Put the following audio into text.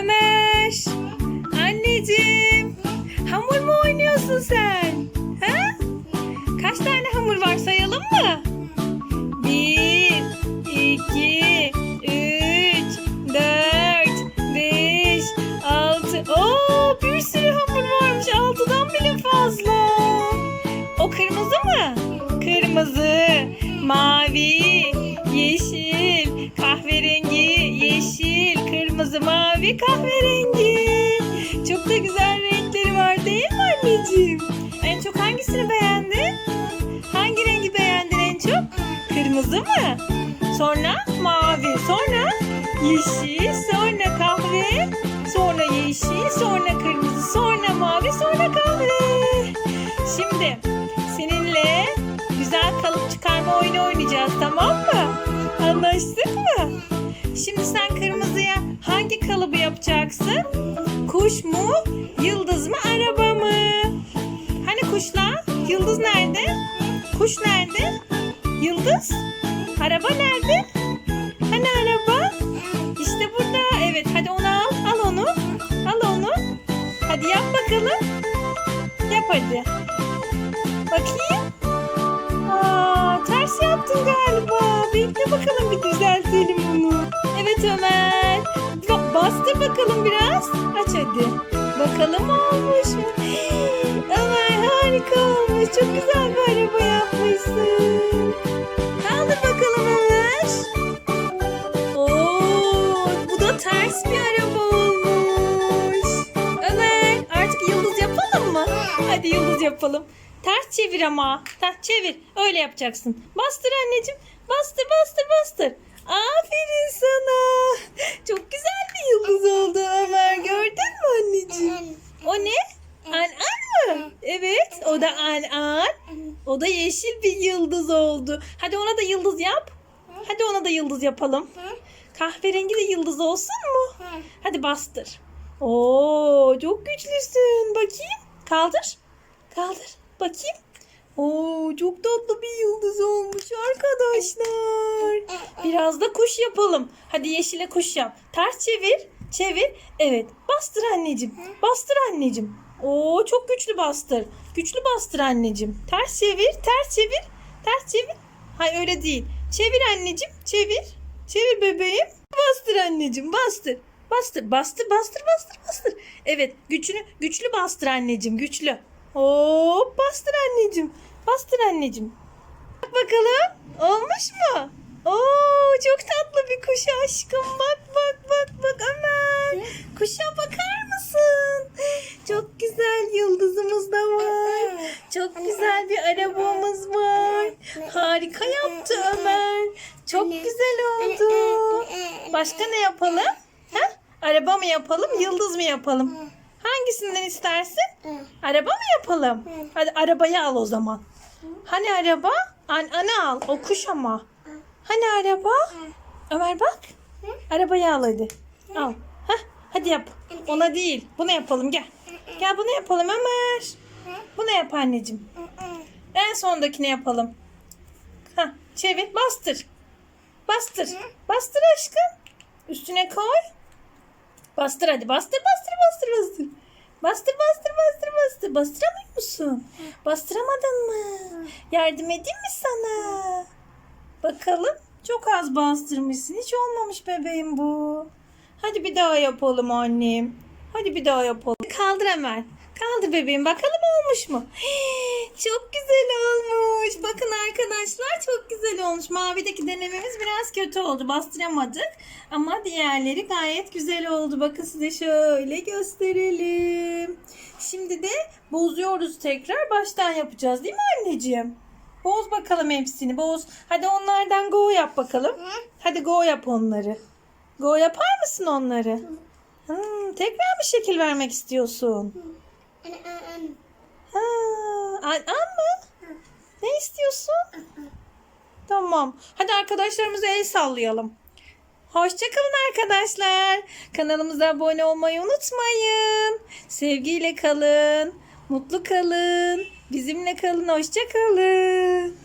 Ömer. Anneciğim. Hamur mu oynuyorsun sen? Ha? Kaç tane hamur var sayalım mı? Bir, iki, üç, dört, beş, altı. Oo, bir sürü hamur varmış. Altıdan bile fazla. O kırmızı mı? Kırmızı, mavi, yeşil, kırmızı, kahverengi. Çok da güzel renkleri var değil mi anneciğim? En çok hangisini beğendin? Hangi rengi beğendin en çok? Kırmızı mı? Sonra mavi, sonra yeşil, sonra kahve, sonra yeşil, sonra kırmızı, sonra mavi, sonra kahve. Şimdi seninle güzel kalıp çıkarma oyunu oynayacağız tamam mı? Anlaştık mı? Şimdi sen kırmızıya hangi kalıbı yapacaksın? Kuş mu, yıldız mı, araba mı? Hani kuşlar? Yıldız nerede? Kuş nerede? Yıldız? Araba nerede? Hani araba? İşte burada. Evet hadi onu al. Al onu. Al onu. Hadi yap bakalım. Yap hadi. Bakayım. Aa, ters yaptın galiba. Bekle bakalım bir düzeltelim bunu. Evet Ömer. Ba- bastır bakalım biraz. Aç hadi. Bakalım olmuş mu? Ömer harika olmuş. Çok güzel bir araba yapmışsın. Kaldır bakalım Ömer. Oo, bu da ters bir araba olmuş. Ömer artık yıldız yapalım mı? Hadi yıldız yapalım. Ters çevir ama. Ters çevir. Öyle yapacaksın. Bastır anneciğim. Bastır bastır bastır. Aferin sana. Çok güzel bir yıldız oldu Ömer. Gördün mü anneciğim? O ne? An an mı? Evet. O da an an. O da yeşil bir yıldız oldu. Hadi ona da yıldız yap. Hadi ona da yıldız yapalım. Kahverengi de yıldız olsun mu? Hadi bastır. Oo, çok güçlüsün. Bakayım. Kaldır. Kaldır. Bakayım. Oo, çok tatlı bir yıldız olmuş arkadaşlar. Biraz da kuş yapalım. Hadi yeşile kuş yap. Ters çevir. Çevir. Evet. Bastır anneciğim. Bastır anneciğim. Oo, çok güçlü bastır. Güçlü bastır anneciğim. Ters çevir. Ters çevir. Ters çevir. Hayır öyle değil. Çevir anneciğim. Çevir. Çevir bebeğim. Bastır anneciğim. Bastır. Bastır. Bastır. Bastır. Bastır. Bastır. Evet. Güçlü. Güçlü bastır anneciğim. Güçlü. Hop. Bastır anneciğim. Bastır anneciğim. Bak bakalım. Olmuş mu? Oo çok tatlı bir kuş aşkım. Bak bak bak bak Ömer. Kuşa bakar mısın? Çok güzel yıldızımız da var. Çok güzel bir arabamız var. Harika yaptı Ömer. Çok güzel oldu. Başka ne yapalım? Ha? Araba mı yapalım, yıldız mı yapalım? Hangisinden istersin? Araba mı yapalım? Hadi arabayı al o zaman. Hani araba? An ana al. O kuş ama. Hani araba? Ömer bak. Arabayı al hadi. Al. Heh, hadi yap. Ona değil. Bunu yapalım gel. Gel bunu yapalım Ömer. Bunu yap anneciğim. En sondakini yapalım. Heh, çevir. Bastır. Bastır. Bastır aşkım. Üstüne koy. Bastır hadi. Bastır bastır bastır bastır. Bastır bastır bastır bastır. Bastıramıyor musun? Bastıramadın mı? Yardım edeyim mi sana? Bakalım. Çok az bastırmışsın. Hiç olmamış bebeğim bu. Hadi bir daha yapalım annem. Hadi bir daha yapalım. Kaldır hemen. Kaldır bebeğim. Bakalım olmuş mu? Hii, çok güzel olmuş. Bakın arkadaşlar çok güzel olmuş. Mavideki denememiz biraz kötü oldu. Bastıramadık. Ama diğerleri gayet güzel oldu. Bakın size şöyle gösterelim. Şimdi de bozuyoruz tekrar. Baştan yapacağız değil mi anneciğim? Boz bakalım hepsini. Boz. Hadi onlardan go yap bakalım. Hadi go yap onları. Go yapar mısın onları? Hmm, tekrar mı şekil vermek istiyorsun? Ha, an, an mı? Ne istiyorsun? Tamam. Hadi arkadaşlarımıza el sallayalım. Hoşçakalın arkadaşlar. Kanalımıza abone olmayı unutmayın. Sevgiyle kalın. Mutlu kalın. Bizimle kalın. Hoşçakalın.